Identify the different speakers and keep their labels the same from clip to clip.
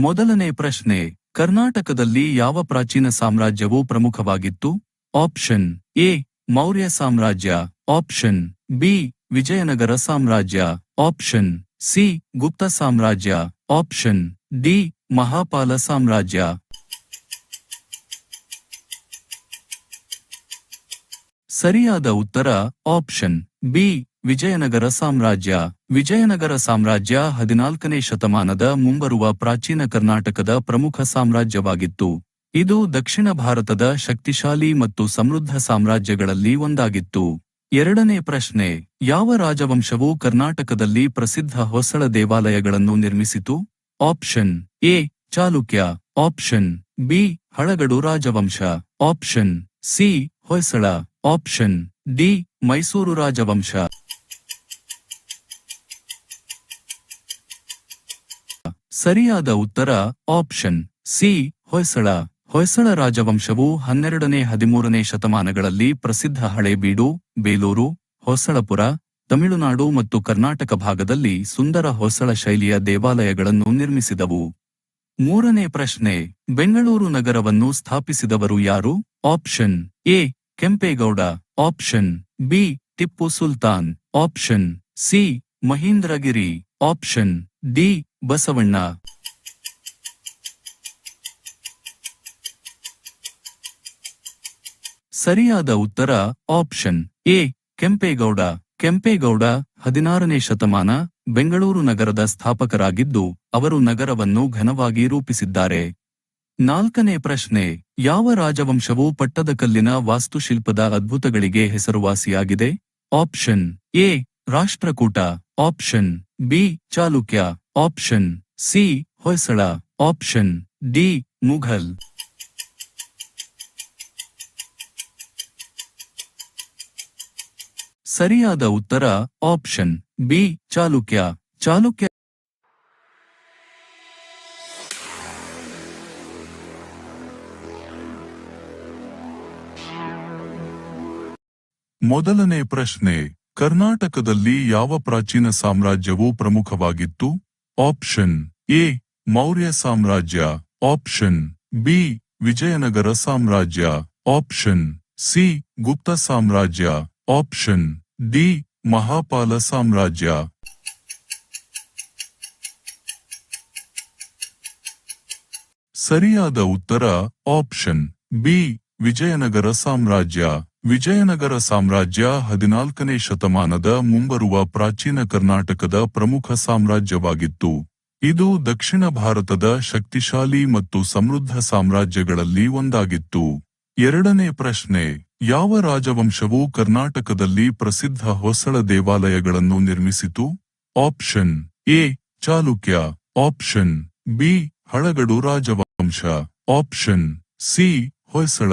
Speaker 1: ಮೊದಲನೇ ಪ್ರಶ್ನೆ, ಕರ್ನಾಟಕದಲ್ಲಿ ಯಾವ ಪ್ರಾಚೀನ ಸಾಮ್ರಾಜ್ಯವು ಪ್ರಮುಖವಾಗಿತ್ತು? ಆಪ್ಷನ್, ಎ, ಮೌರ್ಯ ಸಾಮ್ರಾಜ್ಯ. ಆಪ್ಷನ್, ಬಿ, ವಿಜಯನಗರ ಸಾಮ್ರಾಜ್ಯ. ಆಪ್ಷನ್, ಸಿ, ಗುಪ್ತ ಸಾಮ್ರಾಜ್ಯ. ಆಪ್ಷನ್, ಡಿ, ಮಹಾಪಾಲ ಸಾಮ್ರಾಜ್ಯ. ಸರಿಯಾದ ಉತ್ತರ, ಆಪ್ಷನ್, ಬಿ ವಿಜಯನಗರ ಸಾಮ್ರಾಜ್ಯ. ವಿಜಯನಗರ ಸಾಮ್ರಾಜ್ಯ ಹದಿನಾಲ್ಕನೇ ಶತಮಾನದ ಮುಂಬರುವ ಪ್ರಾಚೀನ ಕರ್ನಾಟಕದ ಪ್ರಮುಖ ಸಾಮ್ರಾಜ್ಯವಾಗಿತ್ತು. ಇದು ದಕ್ಷಿಣ ಭಾರತದ ಶಕ್ತಿಶಾಲಿ ಮತ್ತು ಸಮೃದ್ಧ ಸಾಮ್ರಾಜ್ಯಗಳಲ್ಲಿ ಒಂದಾಗಿತ್ತು. ಎರಡನೇ ಪ್ರಶ್ನೆ, ಯಾವ ರಾಜವಂಶವು ಕರ್ನಾಟಕದಲ್ಲಿ ಪ್ರಸಿದ್ಧ ಹೊಸಳ ದೇವಾಲಯಗಳನ್ನು ನಿರ್ಮಿಸಿತು? Option, A, Chalukya. Option, B, ಹಳಗಡು ರಾಜವಂಶ. Option, C, Hoysala. Option, D, Mysuru ರಾಜವಂಶ. ಸರಿಯಾದ ಉತ್ತರ, ಆಪ್ಷನ್ ಸಿ, ಹೊಯ್ಸಳ. ಹೊಯ್ಸಳ ರಾಜವಂಶವು ಹನ್ನೆರಡನೇ ಹದಿಮೂರನೇ ಶತಮಾನಗಳಲ್ಲಿ ಪ್ರಸಿದ್ಧ ಹಳೇಬೀಡು ಬೇಲೂರು, ಹೊಸಳಪುರ, ತಮಿಳುನಾಡು ಮತ್ತು ಕರ್ನಾಟಕ ಭಾಗದಲ್ಲಿ ಸುಂದರ ಹೊಸಳ ಶೈಲಿಯ ದೇವಾಲಯಗಳನ್ನು ನಿರ್ಮಿಸಿದವು. ಮೂರನೇ ಪ್ರಶ್ನೆ, ಬೆಂಗಳೂರು ನಗರವನ್ನು ಸ್ಥಾಪಿಸಿದವರು ಯಾರು? Option A, Kempegowda. Option B, Tipu Sultan. Option C, Mahendragiri. Option D Basavanna. ಸರಿಯಾದ ಉತ್ತರ, ಆಪ್ಷನ್. ಎ, ಕೆಂಪೇಗೌಡ. ಕೆಂಪೇಗೌಡ, ಹದಿನಾರನೇ ಶತಮಾನ, ಬೆಂಗಳೂರು ನಗರದ ಸ್ಥಾಪಕರಾಗಿದ್ದು, ಅವರು ನಗರವನ್ನು ಘನವಾಗಿ ರೂಪಿಸಿದ್ದಾರೆ. ನಾಲ್ಕನೇ ಪ್ರಶ್ನೆ, ಯಾವ ರಾಜವಂಶವು ಪಟ್ಟದಕಲ್ಲಿನ ವಾಸ್ತುಶಿಲ್ಪದ ಅದ್ಭುತಗಳಿಗೆ ಹೆಸರುವಾಸಿಯಾಗಿದೆ? Option. A, Rashtrakuta. Option. B Chalukya option C Hoysala option D Mughal ಸರಿಯಾದ ಉತ್ತರ ಆಪ್ಷನ್ ಬಿ ಚಾಲುಕ್ಯ ಚಾಲುಕ್ಯ
Speaker 2: ಮೊದಲನೇ ಪ್ರಶ್ನೆ. ಕರ್ನಾಟಕದಲ್ಲಿ ಯಾವ ಪ್ರಾಚೀನ ಸಾಮ್ರಾಜ್ಯವು ಪ್ರಮುಖವಾಗಿತ್ತು? ಆಪ್ಷನ್ ಎ, ಮೌರ್ಯ ಸಾಮ್ರಾಜ್ಯ. ಆಪ್ಷನ್ ಬಿ, ವಿಜಯನಗರ ಸಾಮ್ರಾಜ್ಯ. ಆಪ್ಷನ್ ಸಿ, ಗುಪ್ತ ಸಾಮ್ರಾಜ್ಯ. ಆಪ್ಷನ್ ಡಿ, ಮಹಾಪಾಲ ಸಾಮ್ರಾಜ್ಯ. ಸರಿಯಾದ ಉತ್ತರ ಆಪ್ಷನ್ ಬಿ, ವಿಜಯನಗರ ಸಾಮ್ರಾಜ್ಯ. ವಿಜಯನಗರ ಸಾಮ್ರಾಜ್ಯ ಹದಿನಾಲ್ಕನೇ ಶತಮಾನದ ಮುಂಬರುವ ಪ್ರಾಚೀನ ಕರ್ನಾಟಕದ ಪ್ರಮುಖ ಸಾಮ್ರಾಜ್ಯವಾಗಿತ್ತು. ಇದು ದಕ್ಷಿಣ ಭಾರತದ ಶಕ್ತಿಶಾಲಿ ಮತ್ತು ಸಮೃದ್ಧ ಸಾಮ್ರಾಜ್ಯಗಳಲ್ಲಿ ಒಂದಾಗಿತ್ತು. ಎರಡನೇ ಪ್ರಶ್ನೆ, ಯಾವ ರಾಜವಂಶವು ಕರ್ನಾಟಕದಲ್ಲಿ ಪ್ರಸಿದ್ಧ ಹೊಸಳ ದೇವಾಲಯಗಳನ್ನು ನಿರ್ಮಿಸಿತು? Option, A, Chalukya. Option, B, ಹಳಗಡು ರಾಜವಂಶ. Option, C, Hoysala.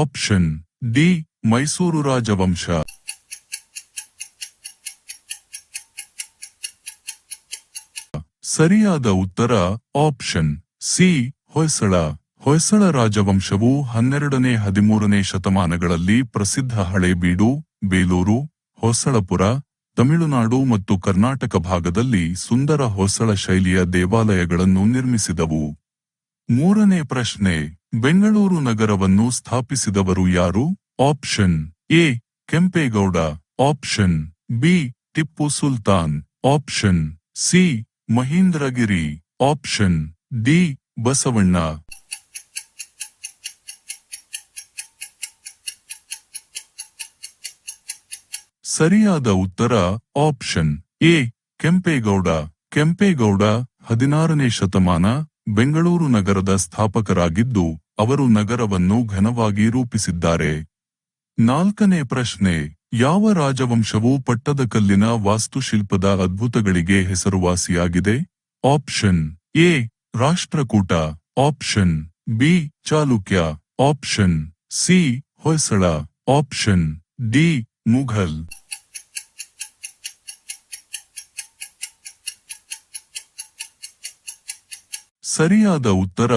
Speaker 2: Option, D Mysuru ರಾಜವಂಶ. ಸರಿಯಾದ ಉತ್ತರ, ಆಪ್ಷನ್, ಸಿ, ಹೊಯ್ಸಳ. ಹೊಯ್ಸಳ ರಾಜವಂಶವು ಹನ್ನೆರಡನೇ, ಹದಿಮೂರನೇ ಶತಮಾನಗಳಲ್ಲಿ ಪ್ರಸಿದ್ಧ ಹಳೇಬೀಡು ಬೇಲೂರು, ಹೊಸಳಪುರ, ತಮಿಳುನಾಡು ಮತ್ತು ಕರ್ನಾಟಕ ಭಾಗದಲ್ಲಿ ಸುಂದರ ಹೊಸಳ ಶೈಲಿಯ ದೇವಾಲಯಗಳನ್ನು ನಿರ್ಮಿಸಿದವು. ಮೂರನೇ ಪ್ರಶ್ನೆ, ಬೆಂಗಳೂರು ನಗರವನ್ನು ಸ್ಥಾಪಿಸಿದವರು ಯಾರು? Option A Kempegowda option B Tipu Sultan option C Mahendragiri option D Basavanna ಸರಿಯಾದ ಉತ್ತರ ಆಪ್ಷನ್ ಎ ಕೆಂಪೇಗೌಡ ಕೆಂಪೇಗೌಡ ಹದಿನಾರನೇ ಶತಮಾನ, ಬೆಂಗಳೂರು ನಗರದ ಸ್ಥಾಪಕರಾಗಿದ್ದು, ಅವರು ನಗರವನ್ನು ಘನವಾಗಿ ರೂಪಿಸಿದ್ದಾರೆ. ನಾಲ್ಕನೇ ಪ್ರಶ್ನೆ, ಯಾವ ರಾಜವಂಶವು ಪಟ್ಟದಕಲ್ಲಿನ ವಾಸ್ತುಶಿಲ್ಪದ ಅದ್ಭುತಗಳಿಗೆ ಹೆಸರುವಾಸಿಯಾಗಿದೆ? Option, A, Rashtrakuta. Option, B, Chalukya. Option, C, Hoysala. Option, D, Mughal. ಸರಿಯಾದ ಉತ್ತರ,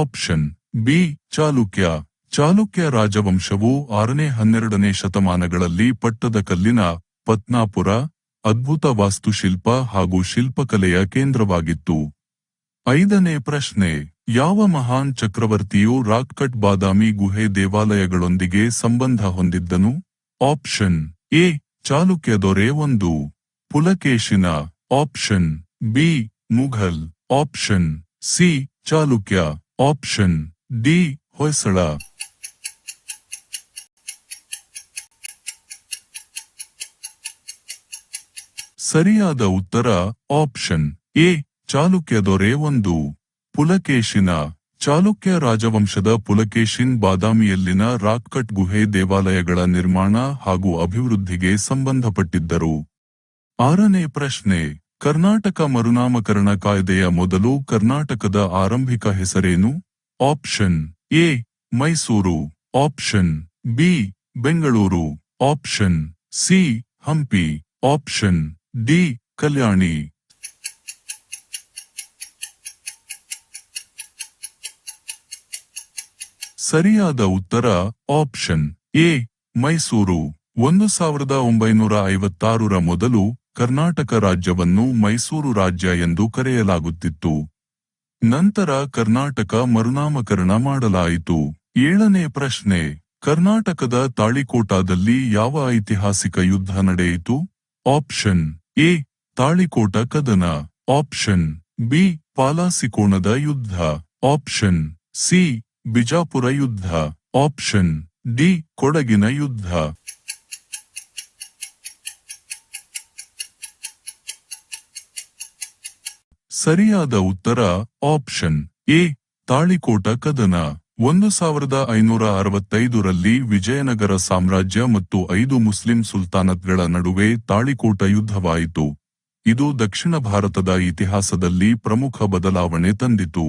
Speaker 2: ಆಪ್ಷನ್, ಬಿ, ಚಾಲುಕ್ಯ. ಚಾಲುಕ್ಯ ರಾಜವಂಶವು ಆರನೇ ಹನ್ನೆರಡನೇ ಶತಮಾನಗಳಲ್ಲಿ ಪಟ್ಟದಕಲ್ಲಿನ ಪತ್ನಾಪುರ, ಅದ್ಭುತ ವಾಸ್ತುಶಿಲ್ಪ ಹಾಗೂ ಶಿಲ್ಪಕಲೆಯ ಕೇಂದ್ರವಾಗಿತ್ತು. ಐದನೇ ಪ್ರಶ್ನೆ, ಯಾವ ಮಹಾನ್ ಚಕ್ರವರ್ತಿಯು ರಾಕ್ಕಟ್ ಬಾದಾಮಿ ಗುಹೆ ದೇವಾಲಯಗಳೊಂದಿಗೆ ಸಂಬಂಧ ಹೊಂದಿದ್ದನು? ಆಪ್ಷನ್, ಎ, ಚಾಲುಕ್ಯ ದೊರೆ ಒಂದು. ಪುಲಕೇಶಿನ, option, B, Mughal. Option, C, Chalukya. Option, D, Hoysala. ಸರಿಯಾದ ಉತ್ತರ, ಆಪ್ಷನ್, ಎ ಚಾಲುಕ್ಯ ದೊರೆ ಒಂದು. ಪುಲಕೇಶಿನ, ಚಾಲುಕ್ಯ ರಾಜವಂಶದ ಪುಲಕೇಶಿನ್ ಬಾದಾಮಿಯಲ್ಲಿನ ರಾಕ್ಕಟ್ ಗುಹೆ ದೇವಾಲಯಗಳ ನಿರ್ಮಾಣ ಹಾಗೂ ಅಭಿವೃದ್ಧಿಗೆ ಸಂಬಂಧಪಟ್ಟಿದ್ದರು. ಆರನೇ ಪ್ರಶ್ನೆ, ಕರ್ನಾಟಕ ಮರುನಾಮಕರಣ ಕಾಯ್ದೆಯ ಮೊದಲು ಕರ್ನಾಟಕದ ಆರಂಭಿಕ ಹೆಸರೇನು? Option, A, Mysuru. Option, B, Bengaluru. Option, C, Hampi. Option D Kalyani. ಸರಿಯಾದ ಉತ್ತರ, ಆಪ್ಷನ್, ಎ, ಮೈಸೂರು. ಒಂದು ಸಾವಿರದ ಒಂಬೈನೂರ ಐವತ್ತಾರರ ಮೊದಲು ಕರ್ನಾಟಕ ರಾಜ್ಯವನ್ನು ಮೈಸೂರು ರಾಜ್ಯ ಎಂದು ಕರೆಯಲಾಗುತ್ತಿತ್ತು. ನಂತರ ಕರ್ನಾಟಕ ಮರುನಾಮಕರಣ ಮಾಡಲಾಯಿತು. ಏಳನೇ ಪ್ರಶ್ನೆ, ಕರ್ನಾಟಕದ ತಾಳಿಕೋಟಾದಲ್ಲಿ ಯಾವ ಐತಿಹಾಸಿಕ ಯುದ್ಧ ನಡೆಯಿತು? ಆಪ್ಷನ್ ಎ ತಾಳಿಕೋಟ ಕದನ. ಆಪ್ಷನ್ ಬಿ ಪಾಲಾಸಿಕೋಣದ ಯುದ್ಧ. ಆಪ್ಷನ್ ಸಿ ಬಿಜಾಪುರ ಯುದ್ಧ. ಆಪ್ಷನ್ ಡಿ ಕೊಡಗಿನ ಯುದ್ಧ. ಸರಿಯಾದ ಉತ್ತರ ಆಪ್ಷನ್ ಎ ತಾಳಿಕೋಟ ಕದನ. ಒಂದು ಸಾವಿರದ ಐನೂರ ಅರವತ್ತೈದರಲ್ಲಿ ವಿಜಯನಗರ ಸಾಮ್ರಾಜ್ಯ ಮತ್ತು ಐದು ಮುಸ್ಲಿಂ ಸುಲ್ತಾನತ್ಗಳ ನಡುವೆ ತಾಳಿಕೋಟ ಯುದ್ಧವಾಯಿತು. ಇದು ದಕ್ಷಿಣ ಭಾರತದ ಇತಿಹಾಸದಲ್ಲಿ ಪ್ರಮುಖ ಬದಲಾವಣೆ ತಂದಿತು.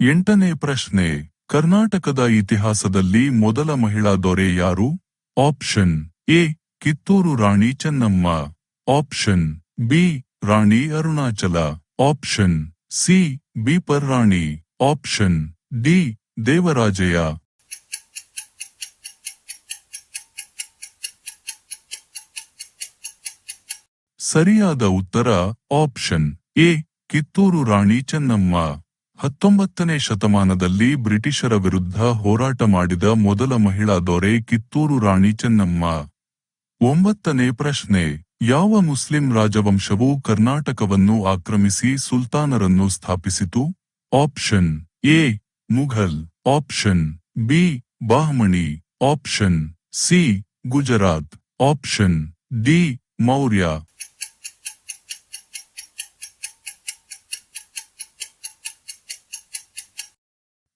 Speaker 2: ಎಂಟನೇ ಪ್ರಶ್ನೆ, ಕರ್ನಾಟಕದ ಇತಿಹಾಸದಲ್ಲಿ ಮೊದಲ ಮಹಿಳಾ ದೊರೆ ಯಾರು? Option, A, Kittur Rani Chennamma. Option, B, Rani Arunachala. Option, C ಬಿಪರ್ Rani option, D Devarajaiah. ಸರಿಯಾದ ಉತ್ತರ, ಆಪ್ಷನ್, ಎ, ಕಿತ್ತೂರು ರಾಣಿ ಚೆನ್ನಮ್ಮ. ಹತ್ತೊಂಬತ್ತನೇ ಶತಮಾನದಲ್ಲಿ ಬ್ರಿಟಿಷರ ವಿರುದ್ಧ ಹೋರಾಟ ಮಾಡಿದ ಮೊದಲ ಮಹಿಳಾ ದೊರೆ ಕಿತ್ತೂರು ರಾಣಿ ಚೆನ್ನಮ್ಮ. ಒಂಬತ್ತನೇ ಪ್ರಶ್ನೆ, ಯಾವ ಮುಸ್ಲಿಂ ರಾಜವಂಶವು ಕರ್ನಾಟಕವನ್ನು ಆಕ್ರಮಿಸಿ ಸುಲ್ತಾನರನ್ನು ಸ್ಥಾಪಿಸಿತು? Option, A Mughal option B Bahmani option C Gujarat option D Maurya.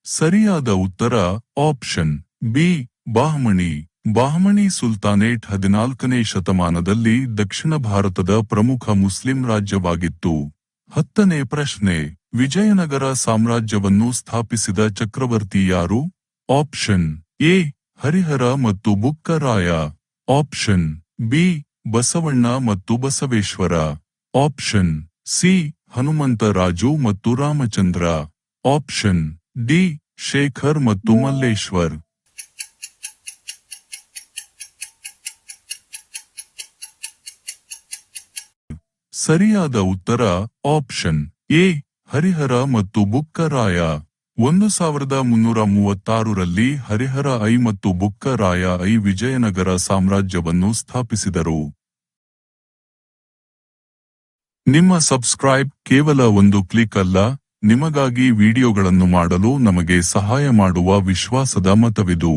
Speaker 2: ಸರಿಯಾದ ಉತ್ತರ ಆಪ್ಷನ್ ಬಿ ಬಾಹ್ಮಣಿ. ಬಾಹ್ಮಣಿ ಸುಲ್ತಾನೇಟ್ ಹದಿನಾಲ್ಕನೇ ಶತಮಾನದಲ್ಲಿ ದಕ್ಷಿಣ ಭಾರತದ ಪ್ರಮುಖ ಮುಸ್ಲಿಂ ರಾಜ್ಯವಾಗಿತ್ತು. ಹತ್ತನೇ ಪ್ರಶ್ನೆ ವಿಜಯನಗರ ಸಾಮ್ರಾಜ್ಯವನ್ನು ಸ್ಥಾಪಿಸಿದ ಚಕ್ರವರ್ತಿ ಯಾರು? ಆಪ್ಷನ್ ಎ, ಹರಿಹರ ಮತ್ತು ಬುಕ್ಕರಾಯ. ಆಪ್ಷನ್ ಬಿ, ಬಸವಣ್ಣ ಮತ್ತು ಬಸವೇಶ್ವರ. ಆಪ್ಷನ್ ಸಿ ಹನುಮಂತರಾಜು ಮತ್ತು ರಾಮಚಂದ್ರ. ಆಪ್ಷನ್ ಡಿ, ಶೇಖರ್ ಮತ್ತು ಮಲ್ಲೇಶ್ವರ್. ಸರಿಯಾದ ಉತ್ತರ ಆಪ್ಷನ್ ಎ ಹರಿಹರ ಮತ್ತು ಬುಕ್ಕರಾಯ. ಒಂದು ಸಾವಿರದ ಮುನ್ನೂರ ಮೂವತ್ತಾರರಲ್ಲಿ ಹರಿಹರ ಐ ಮತ್ತು ಬುಕ್ಕರಾಯ ಐ ವಿಜಯನಗರ ಸಾಮ್ರಾಜ್ಯವನ್ನು ಸ್ಥಾಪಿಸಿದರು. ನಿಮ್ಮ ಸಬ್ಸ್ಕ್ರೈಬ್ ಕೇವಲ ಒಂದು ಕ್ಲಿಕ್ ಅಲ್ಲ, ನಿಮಗಾಗಿ ವಿಡಿಯೋಗಳನ್ನು ಮಾಡಲು ನಮಗೆ ಸಹಾಯ ಮಾಡುವ ವಿಶ್ವಾಸದ ಮತವಿದು.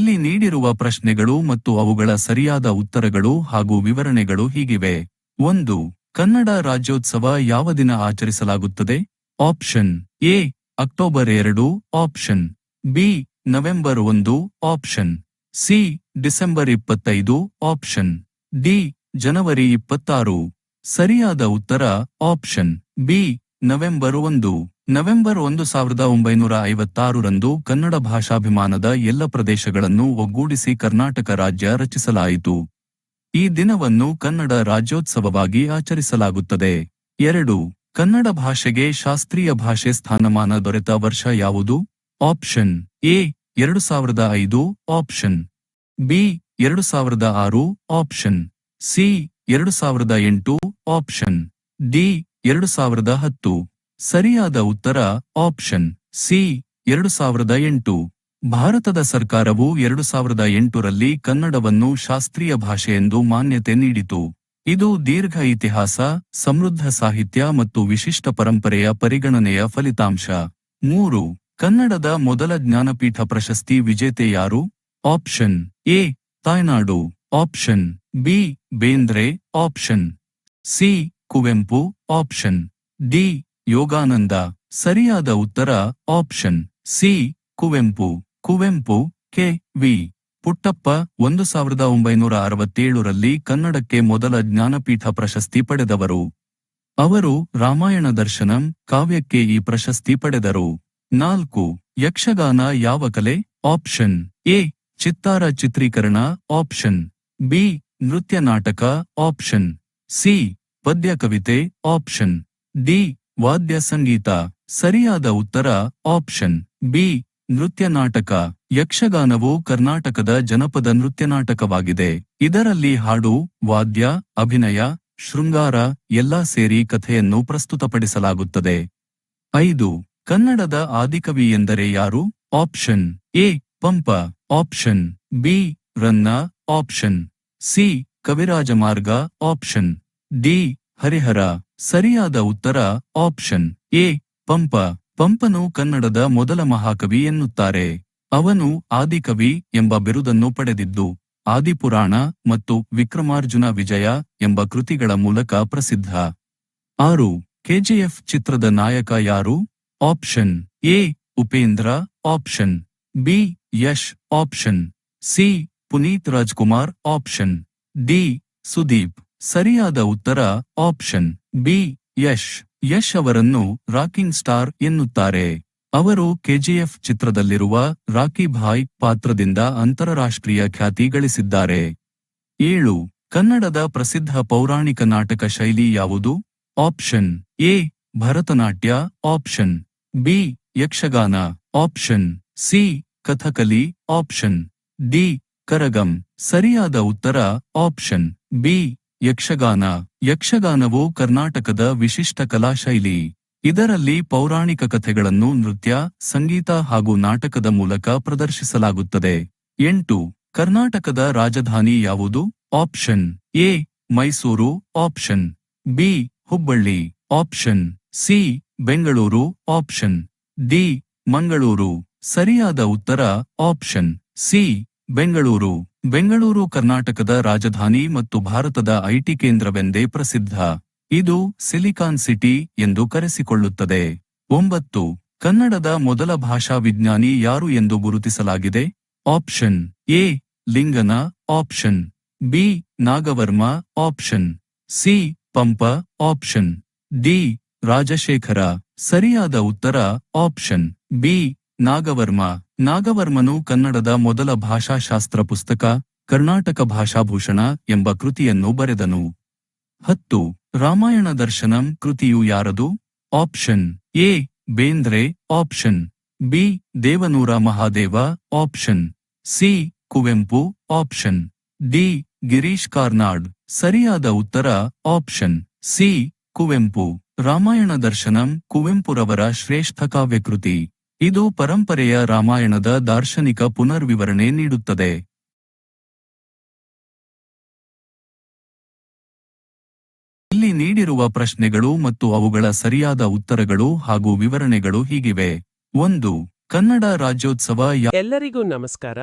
Speaker 1: ಇಲ್ಲಿ ನೀಡಿರುವ ಪ್ರಶ್ನೆಗಳು ಮತ್ತು ಅವುಗಳ ಸರಿಯಾದ ಉತ್ತರಗಳು ಹಾಗೂ ವಿವರಣೆಗಳು ಹೀಗಿವೆ. ಒಂದು, ಕನ್ನಡ ರಾಜ್ಯೋತ್ಸವ ಯಾವ ದಿನ ಆಚರಿಸಲಾಗುತ್ತದೆ? ಆಪ್ಷನ್, ಎ, ಅಕ್ಟೋಬರ್ ಎರಡು, ಆಪ್ಷನ್, ಬಿ, ನವೆಂಬರ್ ಒಂದು, ಆಪ್ಷನ್, ಸಿ, ಡಿಸೆಂಬರ್ ಇಪ್ಪತ್ತೈದು, ಆಪ್ಷನ್, ಡಿ, ಜನವರಿ ಇಪ್ಪತ್ತಾರು. ಸರಿಯಾದ ಉತ್ತರ, ಆಪ್ಷನ್, ಬಿ, ನವೆಂಬರ್ ಒಂದು. ನವೆಂಬರ್ ಒಂದು ಸಾವಿರದ ಒಂಬೈನೂರ ಐವತ್ತಾರರಂದು ಕನ್ನಡ ಭಾಷಾಭಿಮಾನದ ಎಲ್ಲ ಪ್ರದೇಶಗಳನ್ನು ಒಗ್ಗೂಡಿಸಿ ಕರ್ನಾಟಕ ರಾಜ್ಯ ರಚಿಸಲಾಯಿತು. ಈ ದಿನವನ್ನು ಕನ್ನಡ ರಾಜ್ಯೋತ್ಸವವಾಗಿ ಆಚರಿಸಲಾಗುತ್ತದೆ. ಎರಡು, ಕನ್ನಡ ಭಾಷೆಗೆ ಶಾಸ್ತ್ರೀಯ ಭಾಷೆ ಸ್ಥಾನಮಾನ ದೊರೆತ ವರ್ಷ ಯಾವುದು? ಆಪ್ಷನ್, ಎ, ಎರಡು ಸಾವಿರದ ಐದು, ಆಪ್ಷನ್. ಬಿ, ಎರಡು ಸಾವಿರದ ಆರು, ಆಪ್ಷನ್. ಸಿ, ಎರಡು ಸಾವಿರದ ಎಂಟು, ಆಪ್ಷನ್. ಡಿ, ಎರಡು ಸಾವಿರದ ಹತ್ತು. ಸರಿಯಾದ ಉತ್ತರ, ಆಪ್ಷನ್ ಸಿ, ಎರಡು ಸಾವಿರದ ಎಂಟು. ಭಾರತದ ಸರ್ಕಾರವು ಎರಡು ಸಾವಿರದ ಎಂಟರಲ್ಲಿ ಕನ್ನಡವನ್ನು ಶಾಸ್ತ್ರೀಯ ಭಾಷೆಯೆಂದು ಮಾನ್ಯತೆ ನೀಡಿತು. ಇದು ದೀರ್ಘ ಇತಿಹಾಸ, ಸಮೃದ್ಧ ಸಾಹಿತ್ಯ ಮತ್ತು ವಿಶಿಷ್ಟ ಪರಂಪರೆಯ ಪರಿಗಣನೆಯ ಫಲಿತಾಂಶ. ಮೂರು, ಕನ್ನಡದ ಮೊದಲ ಜ್ಞಾನಪೀಠ ಪ್ರಶಸ್ತಿ ವಿಜೇತೆ ಯಾರು? Option A, ತಾಯ್ನಾಡು. Option B, Bendre. Option C, Kuvempu. Option D Yogananda ಸರಿಯಾದ ಉತ್ತರ option. C, Kuvempu. Kuvempu, K, V. Puttappa, ಒಂದು ಸಾವಿರದ ಒಂಬೈನೂರ ಅರವತ್ತೇಳರಲ್ಲಿ ಕನ್ನಡಕ್ಕೆ ಮೊದಲ ಜ್ಞಾನಪೀಠ ಪ್ರಶಸ್ತಿ ಪಡೆದವರು. ಅವರು ರಾಮಾಯಣ ದರ್ಶನಂ, ಕಾವ್ಯಕ್ಕೆ ಈ ಪ್ರಶಸ್ತಿ ಪಡೆದರು. ನಾಲ್ಕು, ಯಕ್ಷಗಾನ ಯಾವ ಕಲೆ? ಆಪ್ಷನ್. ಎ, ಚಿತ್ತಾರ ಚಿತ್ರೀಕರಣ, ಆಪ್ಷನ್. ಬಿ, ನೃತ್ಯ ನಾಟಕ, ಆಪ್ಷನ್. ಸಿ ಪದ್ಯ ಕವಿತೆ ಆಪ್ಷನ್. ಡಿ ವಾದ್ಯ ಸಂಗೀತ ಸರಿಯಾದ ಉತ್ತರ ಆಪ್ಷನ್. ಬಿ, ನೃತ್ಯ ನಾಟಕ. ಯಕ್ಷಗಾನವು ಕರ್ನಾಟಕದ ಜನಪದ ನೃತ್ಯ ನಾಟಕವಾಗಿದೆ. ಇದರಲ್ಲಿ ಹಾಡು, ವಾದ್ಯ, ಅಭಿನಯ, ಶೃಂಗಾರ, ಎಲ್ಲಾ ಸೇರಿ ಕಥೆಯನ್ನು ಪ್ರಸ್ತುತಪಡಿಸಲಾಗುತ್ತದೆ. ಐದು, ಕನ್ನಡದ ಆದಿಕವಿ ಎಂದರೆ ಯಾರು? Option. A, Pampa. Option. B, Ranna. Option. C, Kavirajamarga. Option. D Harihara, ಸರಿಯಾದ ಉತ್ತರ, ಆಪ್ಷನ್, ಎ. ಪಂಪ. ಪಂಪನು ಕನ್ನಡದ ಮೊದಲ ಮಹಾಕವಿ ಎನ್ನುತ್ತಾರೆ. ಅವನು ಆದಿಕವಿ ಎಂಬ ಬಿರುದನ್ನು ಪಡೆದಿದ್ದು, ಆದಿಪುರಾಣ ಮತ್ತು ವಿಕ್ರಮಾರ್ಜುನ ವಿಜಯ ಎಂಬ ಕೃತಿಗಳ ಮೂಲಕ ಪ್ರಸಿದ್ಧ. ಆರು. ಕೆಜಿಎಫ್ ಚಿತ್ರದ ನಾಯಕ ಯಾರು? Option, A. Upendra, option, B. Yash, option, C. Puneeth Rajkumar, option, D. Sudeep. ಸರಿಯಾದ ಉತ್ತರ ಆಪ್ಷನ್ ಬಿ ಯಶ್. ಯಶ್ ಅವರನ್ನು ರಾಕಿಂಗ್ ಸ್ಟಾರ್ ಎನ್ನುತ್ತಾರೆ. ಅವರು ಕೆಜಿಎಫ್ ಚಿತ್ರದಲ್ಲಿರುವ ರಾಕಿ ಭಾಯ್ ಪಾತ್ರದಿಂದ ಅಂತಾರಾಷ್ಟ್ರೀಯ ಖ್ಯಾತಿ ಗಳಿಸಿದ್ದಾರೆ. ಏಳು, ಕನ್ನಡದ ಪ್ರಸಿದ್ಧ ಪೌರಾಣಿಕ ನಾಟಕ ಶೈಲಿ ಯಾವುದು? Option A Bharatanatyam. Option B Yakshagana. Option C Kathakali. Option D Karagam. ಸರಿಯಾದ ಉತ್ತರ ಆಪ್ಷನ್ ಬಿ ಯಕ್ಷಗಾನ, ಯಕ್ಷಗಾನವು ಕರ್ನಾಟಕದ ವಿಶಿಷ್ಟ ಕಲಾ ಶೈಲಿ ಇದರಲ್ಲಿ ಪೌರಾಣಿಕ ಕಥೆಗಳನ್ನು ನೃತ್ಯ, ಸಂಗೀತ ಹಾಗೂ ನಾಟಕದ ಮೂಲಕ ಪ್ರದರ್ಶಿಸಲಾಗುತ್ತದೆ. ಎಂಟು, ಕರ್ನಾಟಕದ ರಾಜಧಾನಿ ಯಾವುದು? Option, A, Mysuru, option, B, Hubballi, option, C, Bengaluru, option, D, Mangaluru. ಸರಿಯಾದ ಉತ್ತರ, ಆಪ್ಷನ್, ಸಿ, ಬೆಂಗಳೂರು. ಬೆಂಗಳೂರು, ಕರ್ನಾಟಕದ ರಾಜಧಾನಿ ಮತ್ತು ಭಾರತದ ಐಟಿ ಕೇಂದ್ರವೆಂದೇ ಪ್ರಸಿದ್ಧ. ಇದು ಸಿಲಿಕಾನ್ ಸಿಟಿ ಎಂದು ಕರೆಸಿಕೊಳ್ಳುತ್ತದೆ. ಒಂಬತ್ತು. ಕನ್ನಡದ ಮೊದಲ ಭಾಷಾ ವಿಜ್ಞಾನಿ ಯಾರು ಎಂದು ಗುರುತಿಸಲಾಗಿದೆ? Option. A. ಲಿಂಗನ option. B. Nagavarma option. C. Pampa option. D. Rajashekhara. ಸರಿಯಾದ ಉತ್ತರ ಆಪ್ಷನ್. ಬಿ. ನಾಗವರ್ಮ. ನಾಗವರ್ಮನು ಕನ್ನಡದ ಮೊದಲ ಭಾಷಾಶಾಸ್ತ್ರ ಪುಸ್ತಕ ಕರ್ನಾಟಕ ಭಾಷಾಭೂಷಣ ಎಂಬ ಕೃತಿಯನ್ನು ಬರೆದನು. ಹತ್ತು, ರಾಮಾಯಣ ದರ್ಶನಂ ಕೃತಿಯು ಯಾರದು? Option, A, Bendre, option, B, Devanura Mahadeva, option, C, Kuvempu, option, D, Girish Karnad, ಸರಿಯಾದ ಉತ್ತರ, ಆಪ್ಷನ್, ಸಿ, ಕುವೆಂಪು. ರಾಮಾಯಣ ದರ್ಶನಂ ಕುವೆಂಪುರವರ ಶ್ರೇಷ್ಠ ಕಾವ್ಯಕೃತಿ. ಇದು ಪರಂಪರೆಯ ರಾಮಾಯಣದ ದಾರ್ಶನಿಕ ಪುನರ್ವಿವರಣೆ ನೀಡುತ್ತದೆ. ಇಲ್ಲಿ ನೀಡಿರುವ ಪ್ರಶ್ನೆಗಳು ಮತ್ತು ಅವುಗಳ ಸರಿಯಾದ ಉತ್ತರಗಳು ಹಾಗೂ ವಿವರಣೆಗಳು ಹೀಗಿವೆ. ಒಂದು, ಕನ್ನಡ ರಾಜ್ಯೋತ್ಸವ
Speaker 3: ಎಲ್ಲರಿಗೂ ನಮಸ್ಕಾರ.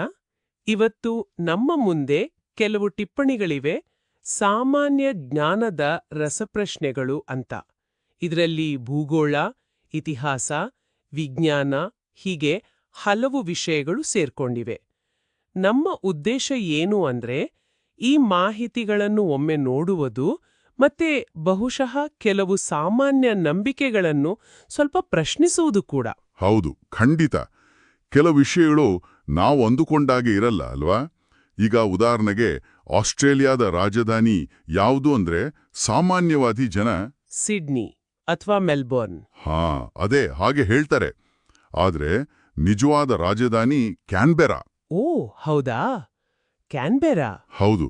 Speaker 3: ಇವತ್ತು ನಮ್ಮ ಮುಂದೆ ಕೆಲವು ಟಿಪ್ಪಣಿಗಳಿವೆ. ಸಾಮಾನ್ಯ ಜ್ಞಾನದ ರಸಪ್ರಶ್ನೆಗಳು ಅಂತ. ಇದರಲ್ಲಿ ಭೂಗೋಳ, ಇತಿಹಾಸ ವಿಜ್ಞಾನ ಹೀಗೆ ಹಲವು ವಿಷಯಗಳು ಸೇರ್ಕೊಂಡಿವೆ. ನಮ್ಮ ಉದ್ದೇಶ ಏನು ಅಂದ್ರೆ ಈ ಮಾಹಿತಿಗಳನ್ನು ಒಮ್ಮೆ ನೋಡುವುದು ಮತ್ತೆ ಬಹುಶಃ ಕೆಲವು ಸಾಮಾನ್ಯ ನಂಬಿಕೆಗಳನ್ನು ಸ್ವಲ್ಪ ಪ್ರಶ್ನಿಸುವುದು ಕೂಡ.
Speaker 4: ಹೌದು ಖಂಡಿತ. ಕೆಲ ವಿಷಯಗಳು ನಾವು ಅಂದುಕೊಂಡಾಗೆ ಇರಲ್ಲ ಅಲ್ವಾ? ಈಗ ಉದಾಹರಣೆಗೆ ಆಸ್ಟ್ರೇಲಿಯಾದ ರಾಜಧಾನಿ ಯಾವುದು ಅಂದ್ರೆ ಸಾಮಾನ್ಯವಾದಿ ಜನ
Speaker 3: ಸಿಡ್ನಿ. ಅಥವಾ ಮೆಲ್ಬೋರ್ನ್.
Speaker 4: ಹಾ ಅದೇ ಹಾಗೆ ಹೇಳ್ತಾರೆ. ಆದ್ರೆ ನಿಜವಾದ ರಾಜಧಾನಿ ಕ್ಯಾನ್ಬೆರಾ.
Speaker 3: ಓ ಹೌದಾ? ಕ್ಯಾನ್ಬೆರಾ?
Speaker 4: ಹೌದು.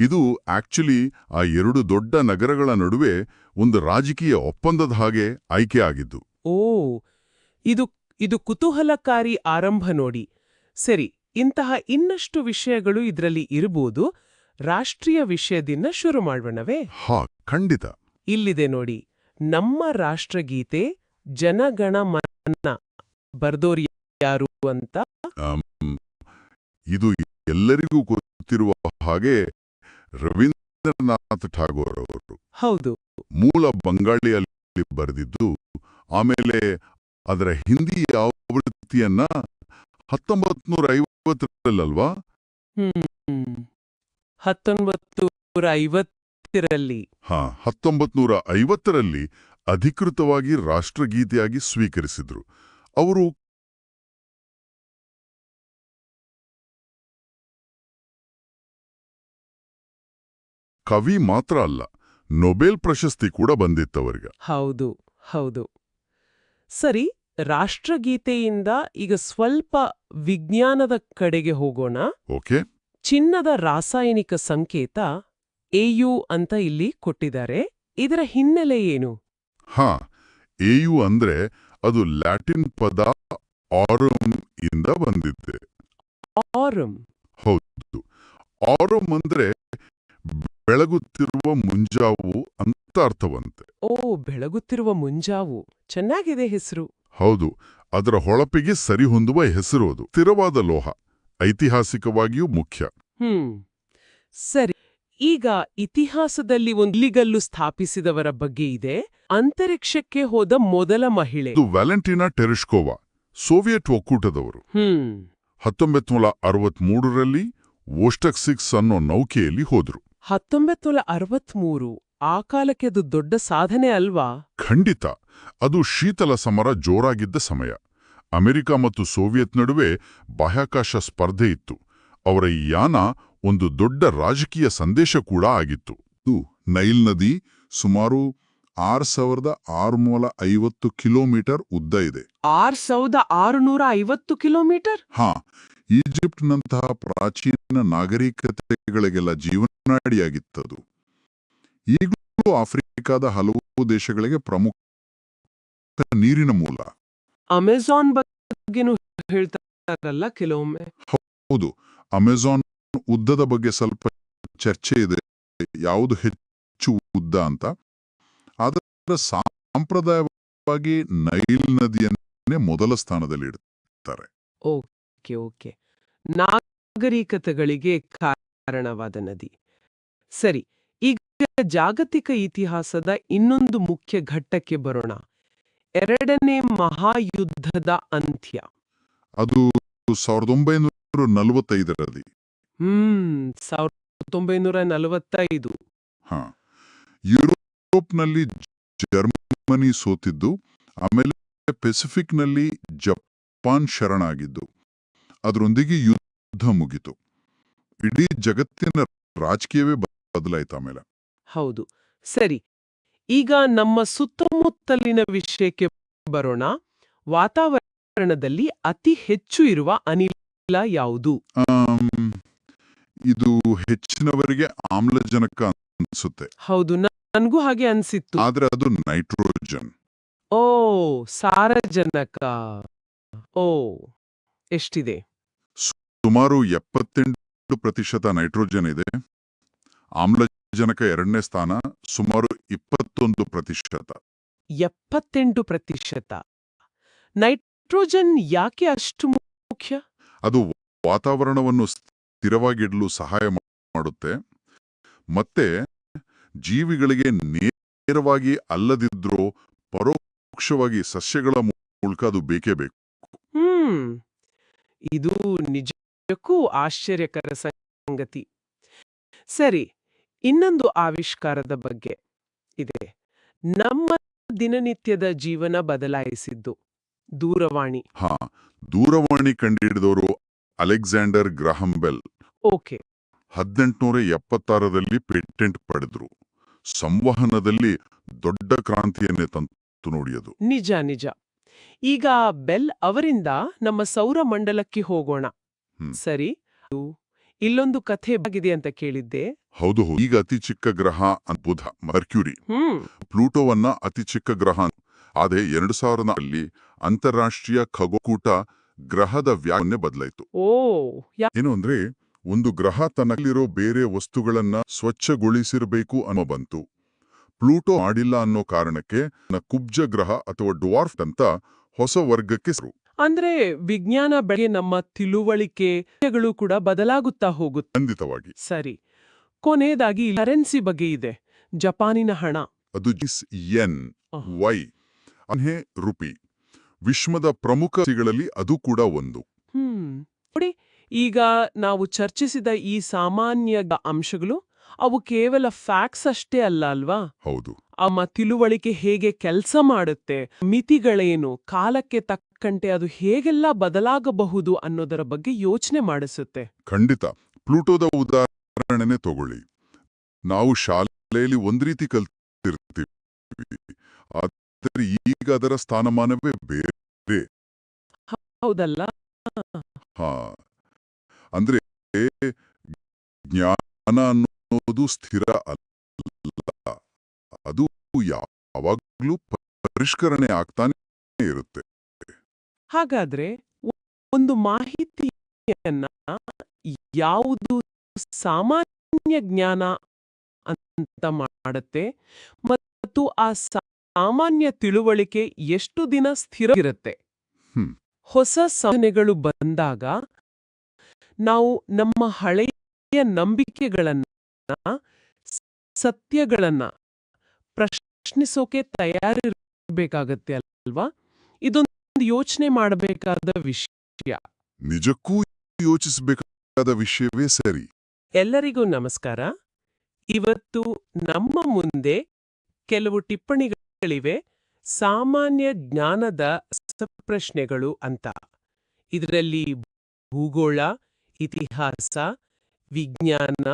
Speaker 4: ಇದು ಆಕ್ಚುಲಿ ಆ ಎರಡು ದೊಡ್ಡ ನಗರಗಳ ನಡುವೆ ಒಂದು ರಾಜಕೀಯ ಒಪ್ಪಂದದ ಹಾಗೆ ಆಯ್ಕೆ ಆಗಿದ್ದು.
Speaker 3: ಓ ಇದು ಇದು ಕುತೂಹಲಕಾರಿ ಆರಂಭ ನೋಡಿ. ಸರಿ ಇಂತಹ ಇನ್ನಷ್ಟು ವಿಷಯಗಳು ಇದರಲ್ಲಿ ಇರಬಹುದು. ರಾಷ್ಟ್ರೀಯ ವಿಷಯದಿಂದ ಶುರು ಮಾಡೋಣವೇ
Speaker 4: ಹಾ ಖಂಡಿತ.
Speaker 3: ಇಲ್ಲಿದೆ ನೋಡಿ. ನಮ್ಮ ರಾಷ್ಟ್ರಗೀತೆ ಜನಗಣ ಮನ ಬರ್ದೋರ್ ಯಾರು ಅಂತ?
Speaker 4: ಇದು ಎಲ್ಲರಿಗೂ ಗೊತ್ತಿರುವ ಹಾಗೆ ರವೀಂದ್ರನಾಥ್ ಠಾಗೋರ್ ಅವರು.
Speaker 3: ಹೌದು.
Speaker 4: ಮೂಲ ಬಂಗಾಳಿಯಲ್ಲಿ ಬರೆದಿದ್ದು ಆಮೇಲೆ ಅದರ ಹಿಂದಿ ಆವೃತ್ತಿಯನ್ನ ಹತ್ತೊಂಬತ್ ನೂರ ಐವತ್ತರಲ್ಲಲ್ವಾ
Speaker 3: ಹತ್ತೊಂಬತ್ತು ನೂರ ಐವತ್ತರಲ್ಲಿ
Speaker 4: ಹಾ ಹತ್ತೊಂಬತ್ ನೂರ ಐವತ್ತರಲ್ಲಿ ಅಧಿಕೃತವಾಗಿ ರಾಷ್ಟ್ರಗೀತೆಯಾಗಿ ಸ್ವೀಕರಿಸಿದ್ರು. ಅವರು ಕವಿ ಮಾತ್ರ ಅಲ್ಲ ನೊಬೆಲ್ ಪ್ರಶಸ್ತಿ ಕೂಡ ಬಂದಿತ್ತವರಿಗೆ.
Speaker 3: ಹೌದು ಹೌದು. ಸರಿ ರಾಷ್ಟ್ರಗೀತೆಯಿಂದ ಈಗ ಸ್ವಲ್ಪ ವಿಜ್ಞಾನದ ಕಡೆಗೆ ಹೋಗೋಣ.
Speaker 4: ಓಕೆ.
Speaker 3: ಚಿನ್ನದ ರಾಸಾಯನಿಕ ಸಂಕೇತ ಎಯು ಅಂತ ಇಲ್ಲಿ ಕೊಟ್ಟಿದ್ದಾರೆ. ಇದರ ಹಿನ್ನೆಲೆ ಏನು?
Speaker 4: ಹಾ ಎಯು ಅಂದ್ರೆ ಅದು ಲ್ಯಾಟಿನ್ ಪದ ಆರಮ್ ಇಂದ ಬಂದಿದ್ದೆ
Speaker 3: ಆರಂ.
Speaker 4: ಹೌದು. ಆರಮ್ ಅಂದ್ರೆ ಬೆಳಗುತ್ತಿರುವ ಮುಂಜಾವು ಅಂತ ಅರ್ಥವಂತೆ.
Speaker 3: ಓ ಬೆಳಗುತ್ತಿರುವ ಮುಂಜಾವು. ಚೆನ್ನಾಗಿದೆ ಹೆಸರು.
Speaker 4: ಹೌದು ಅದರ ಹೊಳಪಿಗೆ ಸರಿಹೊಂದುವ ಹೆಸರು ಅದು. ಸ್ಥಿರವಾದ ಲೋಹ ಐತಿಹಾಸಿಕವಾಗಿಯೂ ಮುಖ್ಯ.
Speaker 3: ಹ್ಮ್. ಸರಿ. ಈಗ ಇತಿಹಾಸದಲ್ಲಿ ಒಂದು ಇಲಿಗಲ್ಲು ಸ್ಥಾಪಿಸಿದವರ ಬಗ್ಗೆ ಇದೆ. ಅಂತರಿಕ್ಷಕ್ಕೆ ಹೋದ ಮೊದಲ ಮಹಿಳೆ.
Speaker 4: ಇದು ವ್ಯಾಲೆಂಟಿನಾ ಟೆರಿಸ್ಕೋವಾ ಸೋವಿಯತ್ ಒಕ್ಕೂಟದವರು.
Speaker 3: ಹತ್ತೊಂಬತ್
Speaker 4: ಹತ್ತೊಂಬತ್ತು ನೂರ ಅರವತ್ಮೂರರಲ್ಲಿ ವೋಸ್ಟಕ್ ಸಿಕ್ಸ್ ಅನ್ನೋ ನೌಕೆಯಲ್ಲಿ ಹೋದ್ರು.
Speaker 3: ಹತ್ತೊಂಬತ್ತು ನೂರ ಅರವತ್ಮೂರು ಆ ಕಾಲಕ್ಕೆ ಅದು ದೊಡ್ಡ ಸಾಧನೆ ಅಲ್ವಾ?
Speaker 4: ಖಂಡಿತ. ಅದು ಶೀತಲ ಸಮರ ಜೋರಾಗಿದ್ದ ಸಮಯ. ಅಮೆರಿಕ ಮತ್ತು ಸೋವಿಯತ್ ನಡುವೆ ಬಾಹ್ಯಾಕಾಶ ಸ್ಪರ್ಧೆ ಇತ್ತು. ಅವರ ಈ ಯಾನ ಒಂದು ದೊಡ್ಡ ರಾಜಕೀಯ ಸಂದೇಶ ಕೂಡ ಆಗಿತ್ತು. ನೈಲ್ ನದಿ ಸುಮಾರು ಆರ್ ಸಾವಿರದ ಆರುನೂರ ಐವತ್ತು ಕಿಲೋಮೀಟರ್ ಉದ್ದ ಇದೆ.
Speaker 3: ಆರ್ ಸಾವಿರದ ಆರುನೂರ ಐವತ್ತು ಕಿಲೋಮೀಟರ್?
Speaker 4: ಹಾ ಈಜಿಪ್ಟ್ನಂತಹ ಪ್ರಾಚೀನ ನಾಗರಿಕತೆಗಳಿಗೆಲ್ಲ ಜೀವನಾಡಿಯಾಗಿತ್ತದು. ಈಗಲೂ ಆಫ್ರಿಕಾದ ಹಲವು ದೇಶಗಳಿಗೆ ಪ್ರಮುಖ ನೀರಿನ ಮೂಲ.
Speaker 3: ಅಮೆಜಾನ್ ಬಗ್ಗೆನೂ ಹೇಳ್ತಾರಲ್ಲ ಕೆಲವೊಮ್ಮೆ?
Speaker 4: ಹೌದು ಅಮೆಜಾನ್ ಉದ್ದದ ಬಗ್ಗೆ ಸ್ವಲ್ಪ ಚರ್ಚೆ ಇದೆ. ಯಾವುದು ಹೆಚ್ಚು ಉದ್ದ ಅಂತ. ಆದರೆ ಸಾಂಪ್ರದಾಯವಾಗಿ ನೈಲ್ ನದಿಯನ್ನೇ ಮೊದಲ ಸ್ಥಾನದಲ್ಲಿ ಇಡುತ್ತಾರೆ
Speaker 3: ಓಕೆ ಓಕೆ. ನಾಗರಿಕತೆಗಳಿಗೆ ಕಾರಣವಾದ ನದಿ. ಸರಿ ಈಗ ಜಾಗತಿಕ ಇತಿಹಾಸದ ಇನ್ನೊಂದು ಮುಖ್ಯ ಘಟ್ಟಕ್ಕೆ ಬರೋಣ. ಎರಡನೇ ಮಹಾಯುದ್ಧದ ಅಂತ್ಯ.
Speaker 4: ಅದು ಸಾವಿರದ ಒಂಬೈನೂರ ನಲವತ್ತೈದರಲ್ಲಿ.
Speaker 3: ಹ್ಮ್ ಸಾವಿರದ ಒಂಬೈನೂರ ನಲವತ್ತೈದು.
Speaker 4: ಹಾ. ಯುರೋಪ್ನಲ್ಲಿ ಜರ್ಮನಿ ಸೋತಿದ್ದು ಆಮೇಲೆ ಪೆಸಿಫಿಕ್ನಲ್ಲಿ ಜಪಾನ್ ಶರಣಾಗಿದ್ದು. ಅದರೊಂದಿಗೆ ಯುದ್ಧ ಮುಗಿತು. ಇಡೀ ಜಗತ್ತಿನ ರಾಜಕೀಯವೇ ಬದಲಾಯಿತು ಆಮೇಲೆ.
Speaker 3: ಹೌದು. ಸರಿ ಈಗ ನಮ್ಮ ಸುತ್ತಮುತ್ತಲಿನ ವಿಷಯಕ್ಕೆ ಬರೋಣ. ವಾತಾವರಣದಲ್ಲಿ ಅತಿ ಹೆಚ್ಚು ಇರುವ ಅನಿಲ ಯಾವುದು?
Speaker 4: ಇದು ಹೆಚ್ಚಿನವರಿಗೆ ಆಮ್ಲಜನಕ ಅನ್ಸುತ್ತೆ.
Speaker 3: ಹೌದು ನನಗೂ ಹಾಗೆ ಅನ್ಸಿತ್ತು.
Speaker 4: ಆದ್ರೆ ಅದು ನೈಟ್ರೋಜನ್.
Speaker 3: ಓ ಸಾರಜನಕ. ಓ ಎಷ್ಟಿದೆ?
Speaker 4: ಸುಮಾರು ಎಪ್ಪತ್ತೆಂಟು ಪ್ರತಿಶತ ನೈಟ್ರೋಜನ್ ಇದೆ. ಆಮ್ಲಜನಕ ಎರಡನೇ ಸ್ಥಾನ ಸುಮಾರು ಇಪ್ಪತ್ತೊಂದು ಪ್ರತಿಶತ.
Speaker 3: ಎಪ್ಪತ್ತೆಂಟು ಪ್ರತಿಶತ. ನೈಟ್ರೋಜನ್ ಯಾಕೆ ಅಷ್ಟು ಮುಖ್ಯ?
Speaker 4: ಅದು ವಾತಾವರಣವನ್ನು ಸ್ಥಿರವಾಗಿಡಲು ಸಹಾಯ ಮಾಡುತ್ತೆ. ಮತ್ತೆ ಜೀವಿಗಳಿಗೆ ನೇರವಾಗಿ ಅಲ್ಲದಿದ್ರೂ ಪರೋಕ್ಷವಾಗಿ ಸಸ್ಯಗಳ ಮೂಲಕ ಅದು ಬೇಕೇ ಬೇಕು.
Speaker 3: ಇದು ನಿಜಕ್ಕೂ ಆಶ್ಚರ್ಯಕರ ಸಂಗತಿ. ಸರಿ ಇನ್ನೊಂದು ಆವಿಷ್ಕಾರದ ಬಗ್ಗೆ ಇದೆ. ನಮ್ಮ ದಿನನಿತ್ಯದ ಜೀವನ ಬದಲಾಯಿಸಿದ್ದು ದೂರವಾಣಿ.
Speaker 4: ಹಾ ದೂರವಾಣಿ ಕಂಡುಹಿಡಿದವರು ಅಲೆಕ್ಸಾಂಡರ್ ಗ್ರಹಂ ಬೆಲ್
Speaker 3: ಓಕೆ.
Speaker 4: ಹದಿನೆಂಟುನೂರ ಎಪ್ಪತ್ತಾರರಲ್ಲಿ ಪೇಟೆಂಟ್ ಪಡೆದ್ರು. ಸಂವಹನದಲ್ಲಿ ದೊಡ್ಡ ಕ್ರಾಂತಿಯನ್ನೇ ತಂತು ನೋಡಿ ಅದು
Speaker 3: ನಿಜ ನಿಜ. ಈಗ ಬೆಲ್ ಅವರಿಂದ ನಮ್ಮ ಸೌರ ಮಂಡಲಕ್ಕೆ
Speaker 4: ಹೋಗೋಣ.
Speaker 3: ಸರಿ. ಇಲ್ಲೊಂದು ಕಥೆ ಆಗಿದೆ ಅಂತ ಕೇಳಿದ್ದೆ.
Speaker 4: ಹೌದು ಹೌದು. ಈಗ ಅತಿ ಚಿಕ್ಕ ಗ್ರಹ ಬುಧ ಮರ್ಕ್ಯೂರಿ. ಪ್ಲೂಟೋವನ್ನ ಅತಿ ಚಿಕ್ಕ ಗ್ರಹ ಆದರೆ ಎರಡು ಸಾವಿರದ ಅಲ್ಲಿ ಅಂತಾರಾಷ್ಟ್ರೀಯ ಖಗೋಕೂಟ ಗ್ರಹದ ವ್ಯಾಖ್ಯೆ ಬದಲಾಯಿತು. ಏನು ಅಂದ್ರೆ ಒಂದು ಗ್ರಹ ತನ್ನಲ್ಲಿರೋ ಬೇರೆ ವಸ್ತುಗಳನ್ನ ಸ್ವಚ್ಛಗೊಳಿಸಿರಬೇಕು ಅನ್ನೋ ಬಂತು. ಪ್ಲೂಟೋ ಆಡಿಲ್ಲ ಅನ್ನೋ ಕಾರಣಕ್ಕೆ ನ ಕುಬ್ಜ ಗ್ರಹ ಅಥವಾ ಡ್ವಾರ್ಫ್ ಅಂತ ಹೊಸ ವರ್ಗಕ್ಕೆ
Speaker 3: ಅಂದ್ರೆ ವಿಜ್ಞಾನ ಬೆಳೆ ನಮ್ಮ ತಿಳುವಳಿಕೆಗಳು ಕೂಡ ಬದಲಾಗುತ್ತಾ ಹೋಗುತ್ತೆ.
Speaker 4: ಖಂಡಿತವಾಗಿ.
Speaker 3: ಸರಿ. ಕೊನೆಯದಾಗಿ ಕರೆನ್ಸಿ ಬಗ್ಗೆ ಇದೆ. ಜಪಾನಿನ ಹಣ.
Speaker 4: ಅದು ಜಿಸ್ ಎನ್. ವೈ. ಅನ್ಹೆ ರುಪಿ. ವಿಶ್ವದ ಪ್ರಮುಖ ಸಿಗಳಲ್ಲಿ ಅದು ಕೂಡ ಒಂದು.
Speaker 3: ಹ್ಮ್. ನೋಡಿ ಈಗ ನಾವು ಚರ್ಚಿಸಿದ ಈ ಸಾಮಾನ್ಯ ಅಂಶಗಳು ಅವು ಕೇವಲ ಫ್ಯಾಕ್ಸ್ ಅಷ್ಟೇ ಅಲ್ಲ ಅಲ್ವಾ?
Speaker 4: ಹೌದು.
Speaker 3: ಅಮ್ಮ ತಿಳುವಳಿಕೆ ಹೇಗೆ ಕೆಲಸ ಮಾಡುತ್ತೆ ಮಿತಿಗಳೇನು ಕಾಲಕ್ಕೆ ತಕ್ಕಂತೆ ಅದು ಹೇಗೆಲ್ಲ ಬದಲಾಗಬಹುದು ಅನ್ನೋದರ ಬಗ್ಗೆ ಯೋಚನೆ ಮಾಡಿಸುತ್ತೆ.
Speaker 4: ಖಂಡಿತ. ಪ್ಲೂಟೋದ ಉದಾಹರಣೆನೆ ತಗೊಳ್ಳಿ. ನಾವು ಶಾಲೆಯಲ್ಲಿ ಒಂದ್ ರೀತಿ ಕಲ್ತಿರ್ತೀವಿ. ಆದರೆ ಈಗ ಅದರ ಸ್ಥಾನಮಾನವೇ ಬೇರೆ.
Speaker 3: ಹೌದಲ್ಲ?
Speaker 4: ಹಾ. ಅಂದ್ರೆ ಜ್ಞಾನ ಅನ್ನೋದು ಸ್ಥಿರ ಅಲ್ಲ. ಅದು ಯಾವಾಗ್ಲೂ ಪರಿಷ್ಕರಣೆ ಆಗ್ತಾನೆ ಇರುತ್ತೆ.
Speaker 3: ಹಾಗಾದ್ರೆ ಒಂದು ಮಾಹಿತಿಯನ್ನ ಯಾವುದು ಸಾಮಾನ್ಯ ಜ್ಞಾನ ಅಂತ ಮಾಡುತ್ತೆ ಮತ್ತು ಆ ಸಾಮಾನ್ಯ ತಿಳುವಳಿಕೆ ಎಷ್ಟು ದಿನ ಸ್ಥಿರ ಇರುತ್ತೆ? ಹೊಸ ಸಾಧನೆಗಳು ಬಂದಾಗ ನಾವು ನಮ್ಮ ಹಳೆಯ ನಂಬಿಕೆಗಳನ್ನ ಸತ್ಯಗಳನ್ನ ಪ್ರಶ್ನಿಸೋಕೆ ತಯಾರಿರಬೇಕಾಗತ್ತೆ ಅಲ್ವಾ? ಇದೊಂದು ಯೋಚನೆ ಮಾಡಬೇಕಾದ ವಿಷಯ.
Speaker 4: ನಿಜಕ್ಕೂ ಯೋಚಿಸಬೇಕಾದ ವಿಷಯವೇ ಸರಿ.
Speaker 3: ಎಲ್ಲರಿಗೂ ನಮಸ್ಕಾರ. ಇವತ್ತು ನಮ್ಮ ಮುಂದೆ ಕೆಲವು ಟಿಪ್ಪಣಿಗಳಿವೆ ಸಾಮಾನ್ಯ ಜ್ಞಾನದ ಪ್ರಶ್ನೆಗಳು ಅಂತ. ಇದರಲ್ಲಿ ಭೂಗೋಳ ಇತಿಹಾಸ ವಿಜ್ಞಾನ